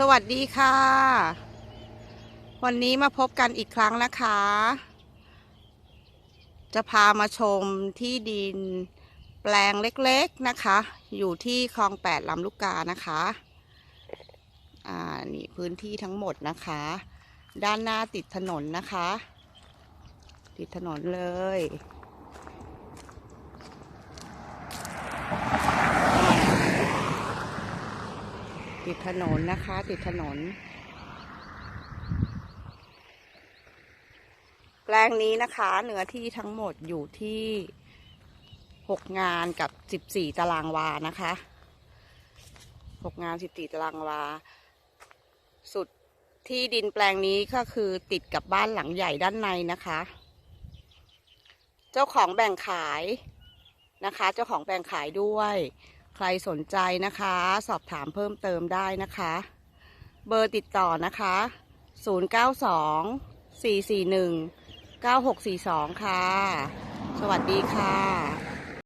สวัสดีค่ะ วันนี้มาพบกันอีกครั้งนะคะ จะพามาชมที่ดินแปลงเล็กๆนะคะ อยู่ที่คลองแปดลำลูกกานะคะ อ่า นี่พื้นที่ทั้งหมดนะคะ ด้านหน้าติดถนนนะคะ ติดถนนเลย ติดถนนนะคะ ติดถนน แปลงนี้นะคะเนื้อที่ทั้งหมดอยู่ที่หกงานกับสิบสี่ตารางวานะคะหกงานสิบสี่ตารางวา สุดที่ดินแปลงนี้ก็คือติดกับบ้านหลังใหญ่ด้านในนะคะ เจ้าของแบ่งขายนะคะ เจ้าของแบ่งขายด้วย ใครสนใจนะคะ สอบถามเพิ่มเติมได้นะคะ เบอร์ติดต่อนะคะ 092 441 9642 ค่ะ สวัสดีค่ะ